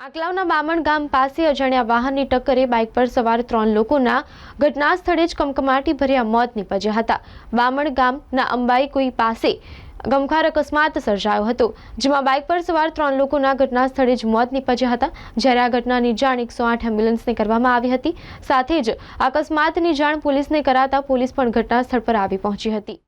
આંકલાવના બામણ ગામ પાસે અજાણ્યા વાહનની ટક્કરે બાઇક પર સવાર ત્રણ લોકોના ઘટના સ્થળે જ કમકમાટી ભર્યા મોત નીપજ્યા હતા. બામણ ગામના અંબાઈ કોઈ પાસે ગમખાર અકસ્માત સર્જાયો હતો, જેમાં બાઇક પર સવાર ત્રણ લોકોના ઘટના સ્થળે જ મોત નીપજ્યા હતા. જ્યારે આ ઘટનાની જાણ એકસો આઠ એમ્બ્યુલન્સને કરવામાં આવી હતી, સાથે જ અકસ્માતની જાણ પોલીસને કરાતા પોલીસ પણ ઘટના સ્થળ પર આવી પહોંચી હતી.